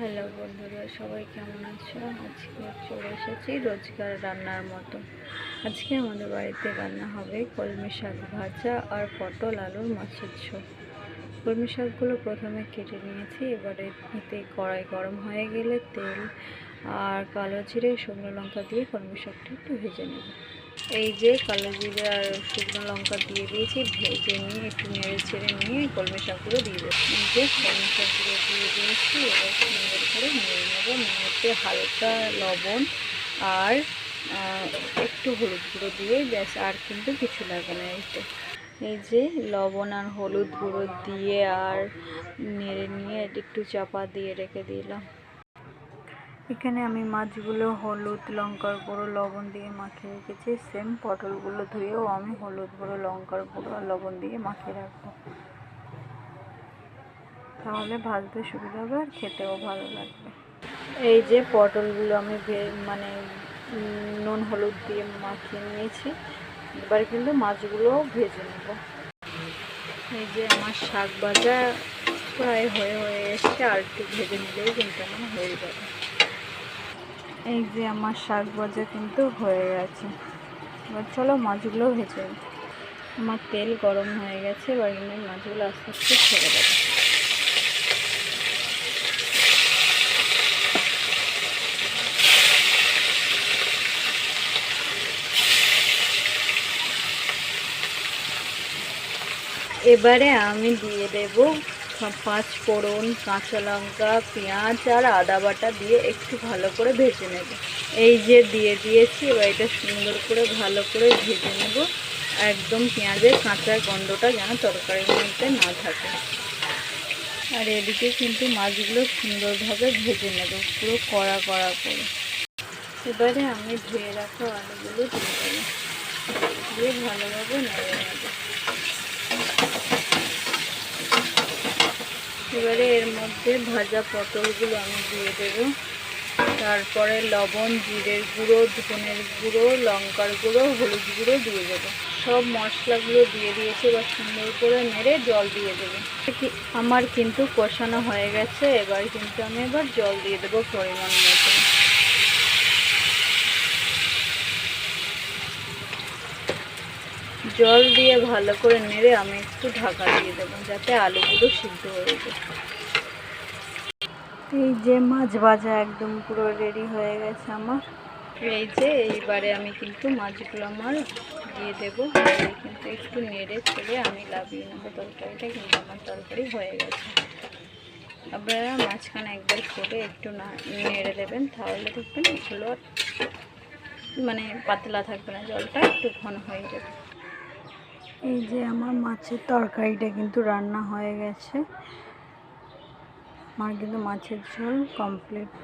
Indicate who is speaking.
Speaker 1: Hello বন্ধুরা, সবাই কেমন আছো? আজকে চলে এসেছি রোজকার রান্নার মতো। আজকে আমাদের বাড়িতে রান্না হবে কলমি শাক ভাজা আর পটল আলুর মাছের ঝোল। কলমি শাকগুলো প্রথমে কেটে নিয়েছি, এবারে এতে কড়াই গরম হয়ে গেলে তেল আর কালো জিরে, শুকনো লঙ্কা দিয়ে কলমি শাকটা একটু ভেজে নেব। এই যে কালো জিরে আর শুকনো লঙ্কা দিয়ে দিয়েছি, ভেজে নিয়ে একটু নেড়ে ছেড়ে নিয়ে কলমি শাকগুলো দিয়ে দেবো। এই যে কলমি শাকগুলো দিয়ে দিয়েছি, এবার সুন্দর করে নেড়ে নেব। নেড়ে হালকা লবণ আর একটু হলুদ গুঁড়ো দিয়ে, ব্যাস, আর কিন্তু কিছু লাগে না এতে এই যে লবণ আর হলুদ গুঁড়ো দিয়ে আর নেড়ে নিয়ে একটু চাপা দিয়ে রেখে দিলাম। এখানে আমি মাছগুলো হলুদ লঙ্কার গুঁড়ো, লবণ দিয়ে মাখিয়ে রেখেছি। সেম পটলগুলো ধুয়েও আমি হলুদ গুঁড়ো, লঙ্কার গুঁড়ো আর লবণ দিয়ে মাখিয়ে রাখব। তাহলে ভাজতে সুবিধা হবে আর খেতেও ভালো লাগবে। এই যে পটলগুলো আমি মানে নুন হলুদ দিয়ে মাখিয়ে নিয়েছি। এবার কিন্তু মাছগুলোও ভেজে নেব। এই যে আমার শাক ভাজা প্রায় হয়ে হয়ে এসছে। আর একটু ভেজে নিলেই কিন্তু আমার হয়ে যাবে। এই যে আমার শাক ভাজা কিন্তু হয়ে গেছে এবার চলো মাছগুলো ভেজে। আমার তেল গরম হয়ে গেছে, এবার আমি মাছগুলো আস্তে আস্তে ছেড়ে দেবো এবারে আমি দিয়ে দেব পাঁচ ফোড়ন, কাঁচা লঙ্কা, পেঁয়াজ আর আদা বাটা দিয়ে একটু ভালো করে ভেজে নেব। এই যে দিয়ে দিয়েছি, এবার এটা সুন্দর করে ভালো করে ভেজে নেব। একদম পেঁয়াজের কাঁচা গন্ধটা যেন তরকারির মধ্যে না থাকে। আর এদিকে কিন্তু মাছগুলো সুন্দরভাবে ভেজে নেব, পুরো কড়া কড়া করে। এবারে আমি ধুয়ে রাখা আলুগুলো দিয়ে দিয়ে ভালোভাবে নেব এবারে এর মধ্যে ভাজা পটলগুলো আমি দিয়ে দেবো। তারপরে লবণ, জিরের গুঁড়ো, ধনের গুঁড়ো, লঙ্কার গুঁড়ো, হলুদ গুঁড়ো দিয়ে দেবো। সব মশলাগুলো দিয়ে দিয়েছে, এবার সুন্দর করে নেড়ে জল দিয়ে দেবো। আমার কিন্তু কষানো হয়ে গেছে, এবার কিন্তু আমি এবার জল দিয়ে দেবো পরিমাণ মতো। জল দিয়ে ভালো করে নেড়ে আমি একটু ঢাকা দিয়ে দেবো যাতে আলুগুলো সিদ্ধ হয়ে যায়। এই যে মাছ ভাজা একদম পুরো রেডি হয়ে গেছে আমার। এই যে এইবারে আমি কিন্তু মাছগুলো আমার দিয়ে দেবো কিন্তু একটু নেড়ে ছেড়ে আমি লাভিয়ে নেব তরকারিটা কিন্তু আমার তরকারি হয়ে গেছে। আপনারা মাঝখানে একবার করে একটু না নেড়ে দেবেন তাহলে দেখবেন এগুলো আর মানে পাতলা থাকবে না জলটা একটু ঘন হয়ে যাবে। এই যে আমার মাছের তরকারিটা কিন্তু রান্না হয়ে গেছে। আমার কিন্তু মাছের ঝোল কমপ্লিট